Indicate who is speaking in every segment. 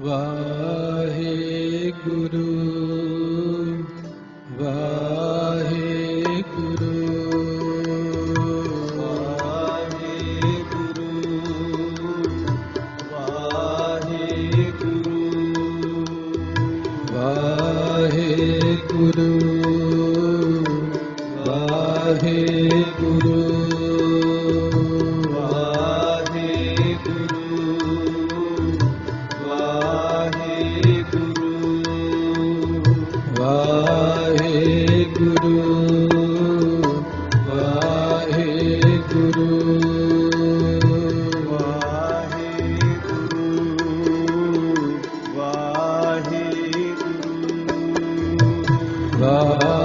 Speaker 1: Wow. Shiva.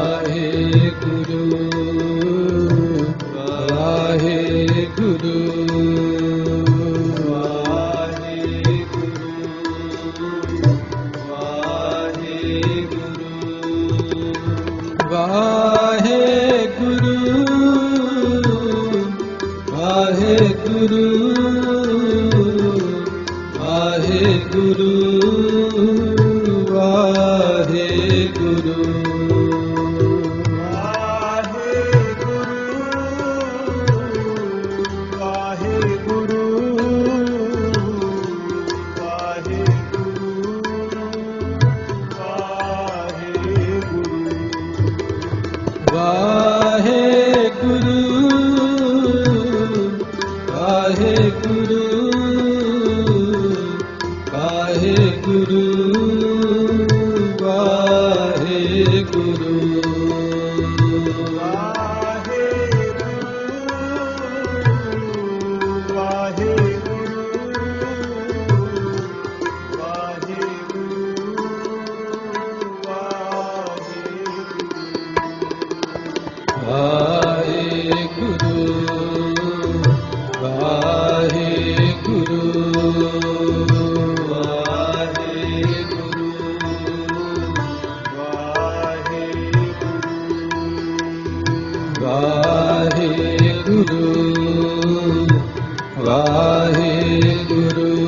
Speaker 1: Waheguru.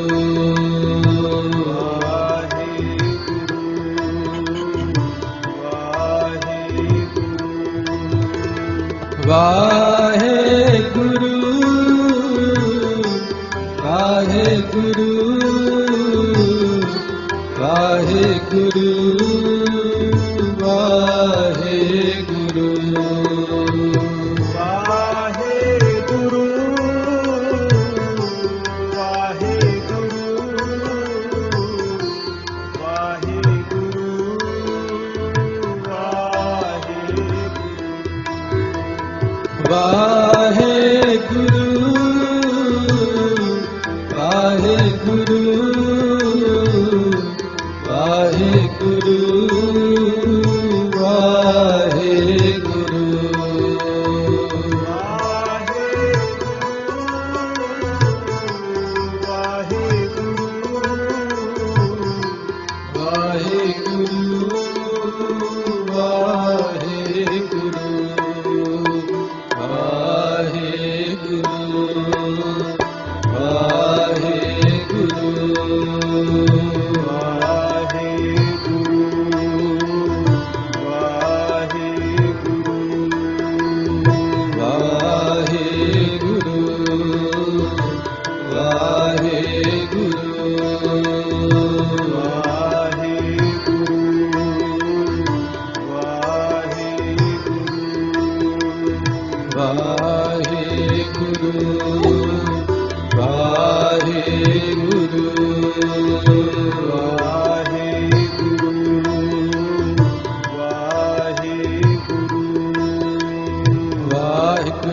Speaker 1: Waheguru. Hallelujah.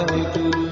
Speaker 1: Waheguru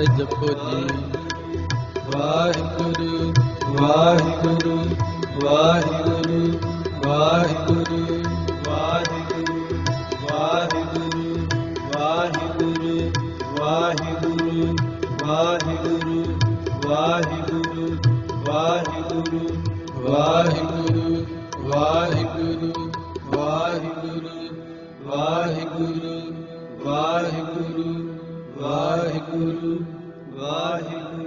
Speaker 1: ਜਪੋ ਜੀ ਵਾਹਿਗੁਰੂ ਵਾਹਿਗੁਰੂ ਵਾਹਿਗੁਰੂ ਵਾਹਿਗੁਰੂ ਵਾਹਿਗੁਰੂ ਵਾਹਿਗੁਰੂ ਵਾਹਿਗੁਰੂ ਵਾਹਿਗੁਰੂ ਵਾਹਿਗੁਰੂ ਵਾਹਿਗੁਰੂ ਵਾਹਿਗੁਰੂ ਵਾਹਿਗੁਰੂ ਵਾਹਿਗੁਰੂ ਵਾਹਿਗੁਰੂ ਵਾਹਿਗੁਰੂ ਵਾਹਿਗੁਰੂ ਵਾਹਿਗੁਰੂ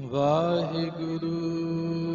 Speaker 1: ਵਾਹਿਗੁਰੂ।